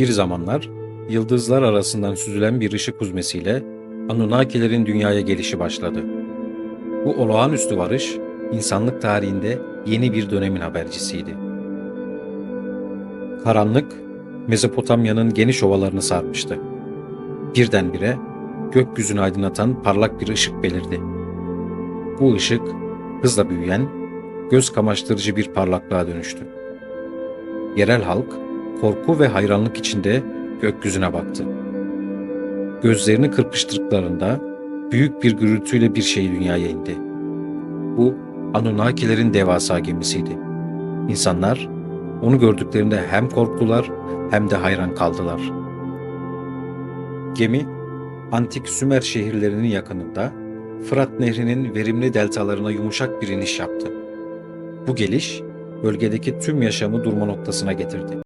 Bir zamanlar yıldızlar arasından süzülen bir ışık huzmesiyle Anunnakilerin dünyaya gelişi başladı. Bu olağanüstü varış insanlık tarihinde yeni bir dönemin habercisiydi. Karanlık Mezopotamya'nın geniş ovalarını sarmıştı. Birdenbire gökyüzünü aydınlatan parlak bir ışık belirdi. Bu ışık hızla büyüyen, göz kamaştırıcı bir parlaklığa dönüştü. Yerel halk korku ve hayranlık içinde gökyüzüne baktı. Gözlerini kırpıştırdıklarında büyük bir gürültüyle bir şey dünyaya indi. Bu Anunnakilerin devasa gemisiydi. İnsanlar onu gördüklerinde hem korktular hem de hayran kaldılar. Gemi antik Sümer şehirlerinin yakınında Fırat Nehri'nin verimli deltalarına yumuşak bir iniş yaptı. Bu geliş bölgedeki tüm yaşamı durma noktasına getirdi.